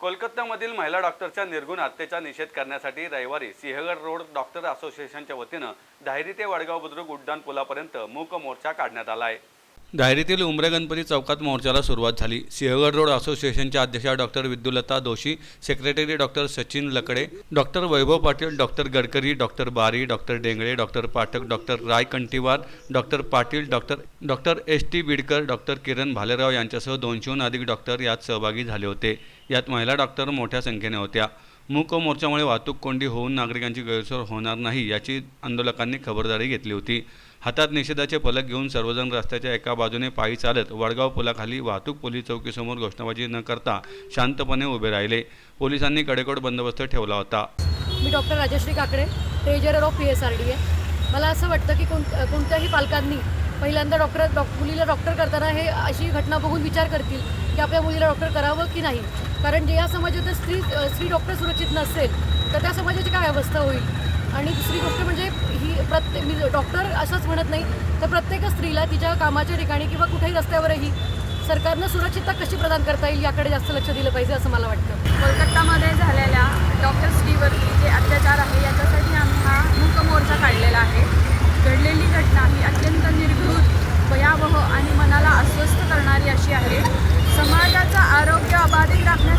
कोलकात्यामधील महिला डॉक्टरच्या निर्गुण हत्येचा निषेध करण्यासाठी रविवारी सिंहगड रोड डॉक्टर असोसिएशनच्या वतीनं धायरी ते वडगाव बुद्रुक उड्डाण पुलापर्यंत मूक मोर्चा काढण्यात आला आहे. डायरीतील उमरे गणपती चौकात मोर्चाला सुरुवात झाली. सिंहगड रोड असोसिएशनच्या अध्यक्षा doctor Vidyulata Doshi secretary doctor Sachin Lakde doctor Vaibhav Patil doctor Gadkari doctor Bari doctor Dengle doctor Pathak doctor Rai Kantiwar doctor Patil doctor doctor S T Bidkar doctor Kiran Bhalerao यांच्यासह दोनशेहून अधिक doctor यात सहभागी झाले होते. यात महिला doctor मोठ्या संख्येने होत्या. मूक मोर्चामुळे वाहतूक कोंडी होऊन नागरिकांची गैरसोय होणार नाही याची आंदोलकांनी खबरदारी घेतली होती. हातात निषेधाचे फलक घेऊन सर्वजण रस्त्याच्या एका बाजूने पायी चालत वडगाव पुलाखाली वाहतूक पोलीस चौकीसमोर घोषणाबाजी न करता शांतपणे उभे राहिले. पोलिसांनी कडेकोट बंदोबस्त ठेवला होता. मी doctor Rajshree Kakade treasurer of P S R D आहे मला असं वाटतं की कोण कोणत्याही पालकांनी पहिल्यांदा डॉक्टर डॉ मुलीला डॉक्टर करताना हे अशी घटना बघून विचार करतील की आपल्या मुलीला डॉक्टर करावं की नाही. कारण जे या समाजात स्त्री स्त्री डॉक्टर सुरक्षित नसेल तर त्या समाजाची काय अवस्था होईल? आणि दुसरी गोष्ट म्हणजे प्रत्येक मी डॉक्टर असंच म्हणत नाही तर प्रत्येक स्त्रीला तिच्या कामाच्या ठिकाणी किंवा कुठेही रस्त्यावरही सरकारनं सुरक्षितता कशी प्रदान करता येईल याकडे जास्त लक्ष दिलं पाहिजे असं मला वाटतं. कोलकातामध्ये झालेल्या डॉक्टर स्त्रीवरती जे अत्याचार आहे याच्यासाठी आम्ही हा मूक मोर्चा काढलेला आहे. घडलेली घटना ही अत्यंत निर्घृत भयावह आणि मनाला अस्वस्थ करणारी अशी आहे. समाजाचं आरोग्य अबाधित राखण्या